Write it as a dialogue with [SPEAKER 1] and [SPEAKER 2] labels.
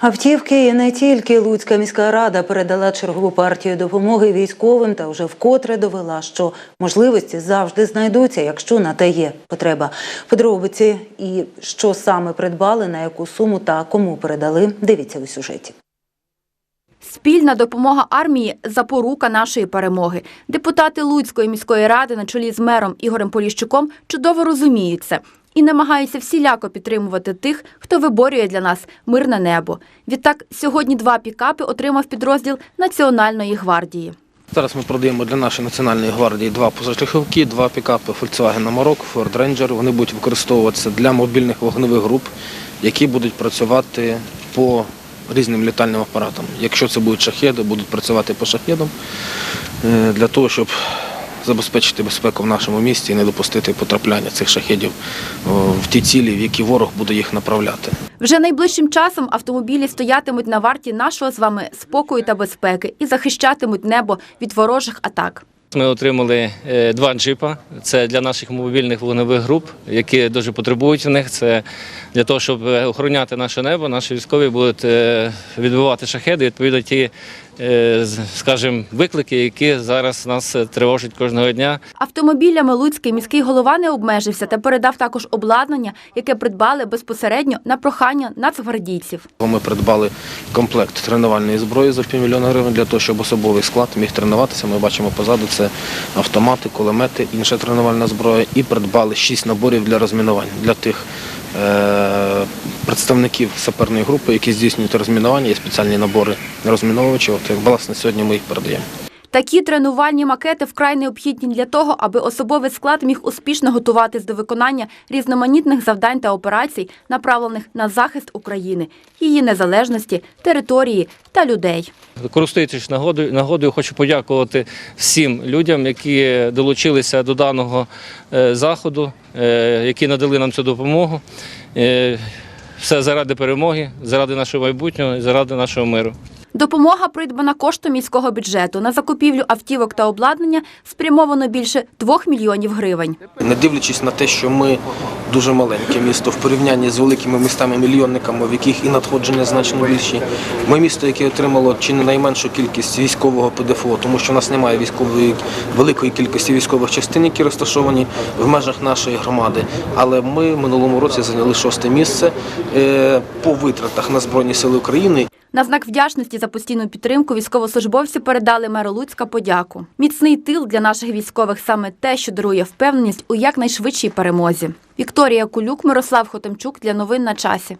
[SPEAKER 1] Автівки і не тільки Луцька міська рада передала чергову партію допомоги військовим та вже вкотре довела, що можливості завжди знайдуться, якщо на те є потреба. Подробиці і що саме придбали, на яку суму та кому передали, дивіться у сюжеті.
[SPEAKER 2] Спільна допомога армії запорука нашої перемоги. Депутати Луцької міської ради на чолі з мером Ігорем Поліщуком чудово розуміють це і намагаються всіляко підтримувати тих, хто виборює для нас мирне небо. Відтак, сьогодні два пікапи отримав підрозділ Національної гвардії.
[SPEAKER 3] Зараз ми продаємо для нашої національної гвардії два позашляховики, два пікапи Volkswagen Amarok, Ford Ranger. Вони будуть використовуватися для мобільних вогневих груп, які будуть працювати по різним літальним апаратам. Якщо це будуть шахеди, будуть працювати по шахедам е, для того, щоб забезпечити безпеку в нашому місті і не допустити потрапляння цих шахедів в ті цілі, в які ворог буде їх направляти.
[SPEAKER 2] Вже найближчим часом автомобілі стоятимуть на варті нашого з вами спокою та безпеки і захищатимуть небо від ворожих атак.
[SPEAKER 4] Ми отримали е, два джипа. Це для наших мобільних вогневих груп, які дуже потребують в них. Це для того, щоб е, охороняти наше небо. Наші військові будуть е, відбивати шахеди. Відповідно, ті, скажімо, виклики, які зараз нас е, тривожать кожного дня.
[SPEAKER 2] Автомобілями Луцький міський голова не обмежився та передав також обладнання, яке придбали безпосередньо на прохання нацгвардійців.
[SPEAKER 3] Ми придбали комплект тренувальної зброї за півмільйона гривень для того, щоб особовий склад міг тренуватися. Ми бачимо позаду це автомати, кулемети, інша тренувальна зброя. І придбали шість наборів для розмінування для тих е- представників саперної групи, які здійснюють розмінування. Є спеціальні набори розміновувачів. От, як, власне, сьогодні ми їх передаємо.
[SPEAKER 2] Такі тренувальні макети вкрай необхідні для того, аби особовий склад міг успішно готуватись до виконання різноманітних завдань та операцій, направлених на захист України, її незалежності, території та людей.
[SPEAKER 4] Користуючись нагодою, нагодою, хочу подякувати всім людям, які долучилися до даного е, заходу, е, які надали нам цю допомогу. Все заради перемоги, заради нашого майбутнього і заради нашого миру.
[SPEAKER 2] Допомога придбана коштом міського бюджету. На закупівлю автівок та обладнання спрямовано більше 2 мільйонів гривень.
[SPEAKER 3] Не дивлячись на те, що ми дуже маленьке місто в порівнянні з великими містами-мільйонниками, в яких і надходження значно більші. Ми місто, яке отримало чи не найменшу кількість військового ПДФО, тому що в нас немає військової великої кількості військових частин, які розташовані в межах нашої громади. Але ми минулому році зайняли шосте місце е, по витратах на Збройні Сили України
[SPEAKER 2] На знак вдячності за постійну підтримку військовослужбовці передали меру Луцька подяку. Міцний тил для наших військових саме те, що дарує впевненість у якнайшвидшій перемозі. Вікторія Кулюк, Мирослав Хотемчук для новин на часі.